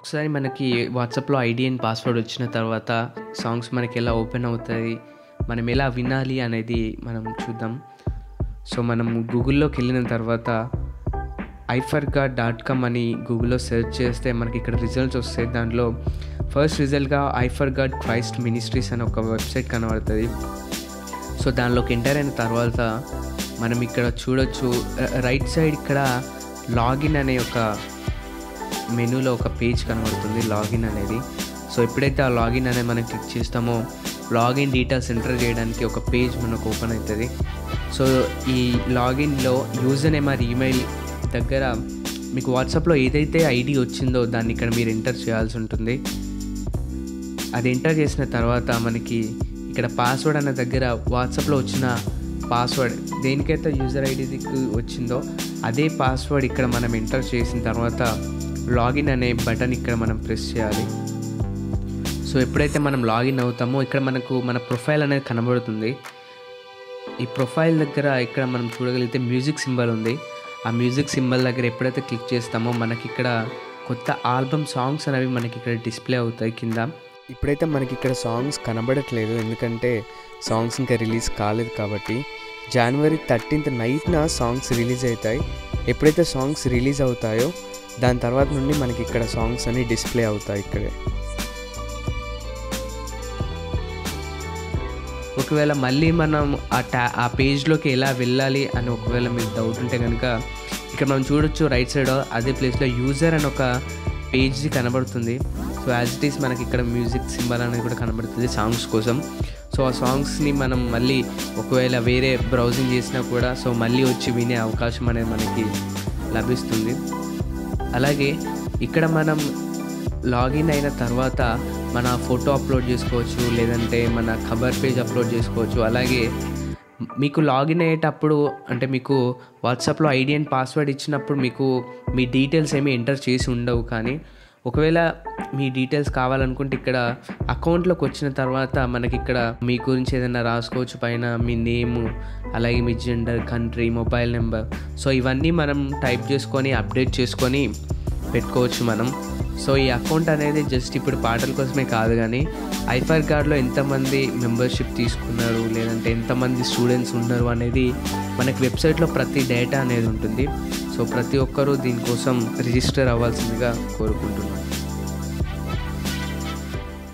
ఒకసారి మనకి వాట్సాప్లో ఐడి అండ్ పాస్వర్డ్ వచ్చిన తర్వాత సాంగ్స్ మనకి ఎలా ఓపెన్ అవుతాయి మనం ఎలా వినాలి అనేది మనం చూద్దాం. సో మనం గూగుల్లోకి వెళ్ళిన తర్వాత ఐఫర్గా డాట్ కామ్ అని గూగుల్లో సెర్చ్ చేస్తే మనకి ఇక్కడ రిజల్ట్స్ వస్తాయి. దాంట్లో ఫస్ట్ రిజల్ట్గా ఐఫర్ గాడ్ క్రైస్ట్ మినిస్ట్రీస్ అని ఒక వెబ్సైట్ కనబడుతుంది. సో దానిలోకి ఎంటర్ అయిన తర్వాత మనం ఇక్కడ చూడొచ్చు రైట్ సైడ్ ఇక్కడ లాగిన్ అనే ఒక మెనూలో ఒక పేజ్ కనబడుతుంది లాగిన్ అనేది. సో ఎప్పుడైతే ఆ లాగిన్ అనేది మనం క్లిక్ చేస్తామో లాగిన్ డీటెయిల్స్ ఎంటర్ చేయడానికి ఒక పేజ్ మనకు ఓపెన్ అవుతుంది. సో ఈ లాగిన్లో యూజర్ నేమ్ ఆర్ ఈమెయిల్ దగ్గర మీకు వాట్సాప్లో ఏదైతే ఐడి వచ్చిందో దాన్ని ఇక్కడ మీరు ఎంటర్ చేయాల్సి ఉంటుంది. అది ఎంటర్ చేసిన తర్వాత మనకి ఇక్కడ పాస్వర్డ్ అన్న దగ్గర వాట్సాప్లో వచ్చిన పాస్వర్డ్ దేనికైతే యూజర్ ఐడికి వచ్చిందో అదే పాస్వర్డ్ ఇక్కడ మనం ఎంటర్ చేసిన తర్వాత లాగిన్ అనే బటన్ ఇక్కడ మనం ప్రెస్ చేయాలి. సో ఎప్పుడైతే మనం లాగిన్ అవుతామో ఇక్కడ మనకు మన ప్రొఫైల్ అనేది కనబడుతుంది. ఈ ప్రొఫైల్ దగ్గర ఇక్కడ మనం చూడగలిగితే మ్యూజిక్ సింబల్ ఉంది. ఆ మ్యూజిక్ సింబల్ దగ్గర ఎప్పుడైతే క్లిక్ చేస్తామో మనకి ఇక్కడ కొత్త ఆల్బమ్ సాంగ్స్ అనేవి మనకి ఇక్కడ డిస్ప్లే అవుతాయి కింద. ఇప్పుడైతే మనకి ఇక్కడ సాంగ్స్ కనబడట్లేదు. ఎందుకంటే సాంగ్స్ ఇంకా రిలీజ్ కాలేదు కాబట్టి. జనవరి థర్టీన్త్ నైట్న సాంగ్స్ రిలీజ్ అవుతాయి. ఎప్పుడైతే సాంగ్స్ రిలీజ్ అవుతాయో దాని తర్వాత నుండి మనకి ఇక్కడ సాంగ్స్ అన్ని డిస్ప్లే అవుతాయి ఇక్కడే. ఒకవేళ మళ్ళీ మనం ఆ ట్యా ఆ పేజ్లోకి ఎలా వెళ్ళాలి అని ఒకవేళ మీకు డౌట్ ఉంటే కనుక ఇక్కడ మనం చూడొచ్చు రైట్ సైడ్ అదే ప్లేస్లో యూజర్ అని ఒక పేజ్ కనబడుతుంది. సో యాజ్ ఇట్ ఈస్ మనకి ఇక్కడ మ్యూజిక్ సింబల్ అనేది కూడా కనబడుతుంది సాంగ్స్ కోసం. సో ఆ సాంగ్స్ని మనం మళ్ళీ ఒకవేళ వేరే బ్రౌజింగ్ చేసినా కూడా సో మళ్ళీ వచ్చి వినే అవకాశం అనేది మనకి లభిస్తుంది. అలాగే ఇక్కడ మనం లాగిన్ అయిన తర్వాత మన ఫోటో అప్లోడ్ చేసుకోవచ్చు లేదంటే మన కవర్ పేజ్ అప్లోడ్ చేసుకోవచ్చు. అలాగే మీకు లాగిన్ అయ్యేటప్పుడు అంటే మీకు వాట్సాప్లో ఐడి అండ్ పాస్వర్డ్ ఇచ్చినప్పుడు మీకు మీ డీటెయిల్స్ ఏమీ ఎంటర్ చేసి ఉండవు. కానీ ఒకవేళ మీ డీటెయిల్స్ కావాలనుకుంటే ఇక్కడ అకౌంట్లోకి వచ్చిన తర్వాత మనకి ఇక్కడ మీ గురించి ఏదైనా రాసుకోవచ్చు. పైన మీ నేము అలాగే మీ gender country mobile number so ఇవన్నీ మనం టైప్ చేసుకొని అప్డేట్ చేసుకొని పెట్టుకోవచ్చు మనం. సో ఈ అకౌంట్ అనేది జస్ట్ ఇప్పుడు పాటల కోసమే కాదు కానీ ఐఫర్ కార్డ్లో ఎంతమంది మెంబర్షిప్ తీసుకున్నారు? లేదంటే ఎంతమంది స్టూడెంట్స్ ఉన్నారు అనేది మనకి వెబ్సైట్లో ప్రతి డేటా అనేది ఉంటుంది. సో ప్రతి ఒక్కరూ దీనికోసం రిజిస్టర్ అవ్వాల్సిందిగా కోరుకుంటున్నాను